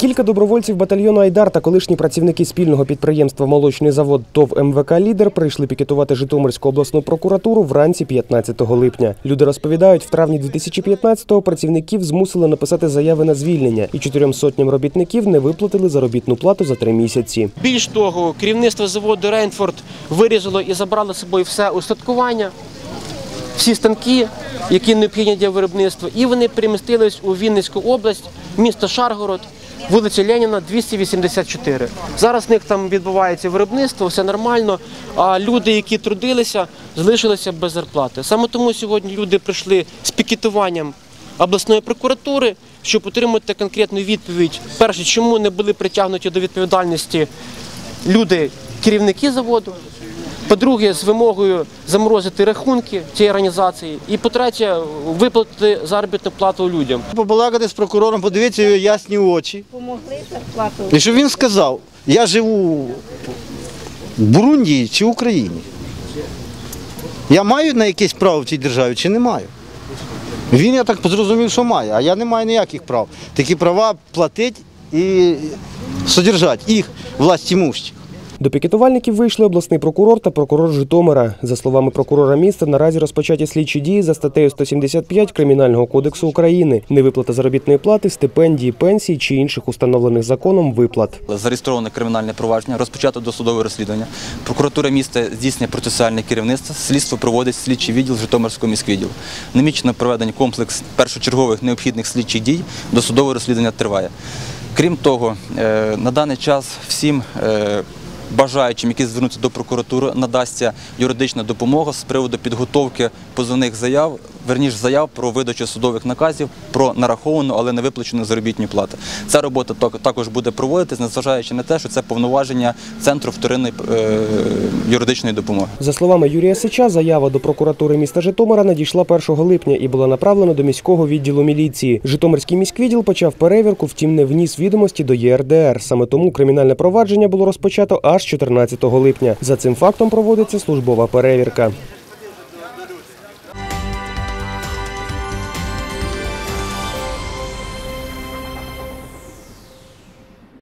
Кілька добровольців батальйону Айдар та колишні працівники спільного підприємства Молочний завод ТОВ МВК Лідер прийшли пікетувати Житомирську обласну прокуратуру вранці 15 липня. Люди розповідають, в травні 2015-го працівників змусили написати заяви на звільнення, і чотирьом сотням робітників не виплатили заробітну плату за три місяці. Більш того, керівництво заводу Рейнфорд вирізало і забрало з собою все устаткування, всі станки, які необхідні для виробництва, і вони перемістились у Вінницьку область, місто Шаргород, вулиця Леніна, 284. Зараз в них там відбувається виробництво, все нормально. А люди, які трудилися, залишилися без зарплати. Саме тому сьогодні люди прийшли з пікетуванням обласної прокуратури, щоб отримати конкретну відповідь. Перше, чому не були притягнуті до відповідальності люди, керівники заводу. По-друге, з вимогою заморозити рахунки цієї організації. І по-третє, виплатити заробітну плату людям. Побалакати з прокурором, подивитися його ясні очі. Помогли зарплату. І щоб він сказав, я живу в Бурунді чи в Україні. Я маю на якесь право в цій державі чи не маю? Він, я так зрозумів, що має, а я не маю ніяких прав. Такі права платити і содержати їх власть імущих. До пікетувальників вийшли обласний прокурор та прокурор Житомира. За словами прокурора міста, наразі розпочаті слідчі дії за статтею 175 Кримінального кодексу України. Невиплата заробітної плати, стипендії, пенсії чи інших установлених законом виплат. Зареєстроване кримінальне провадження, розпочато досудове розслідування. Прокуратура міста здійснює процесуальне керівництво. Слідство проводить слідчий відділ Житомирського міськвідділу. Намічено проведення комплекс першочергових необхідних слідчих дій. Досудове розслідування триває. Крім того, е, на даний час всім е, бажаючим, які звернуться до прокуратури, надасться юридична допомога з приводу підготовки позовних заяв, верніш заяв про видачу судових наказів про нараховану, але не виплачену заробітну плату. Ця робота так- також буде проводитись, незважаючи на те, що це повноваження центру вторинної е, юридичної допомоги. За словами Юрія Сича, заява до прокуратури міста Житомира надійшла 1 липня і була направлена до міського відділу міліції. Житомирський міськвідділ почав перевірку, втім не вніс відомості до ЄРДР. Саме тому кримінальне провадження було розпочато аж 14 липня. За цим фактом проводиться службова перевірка.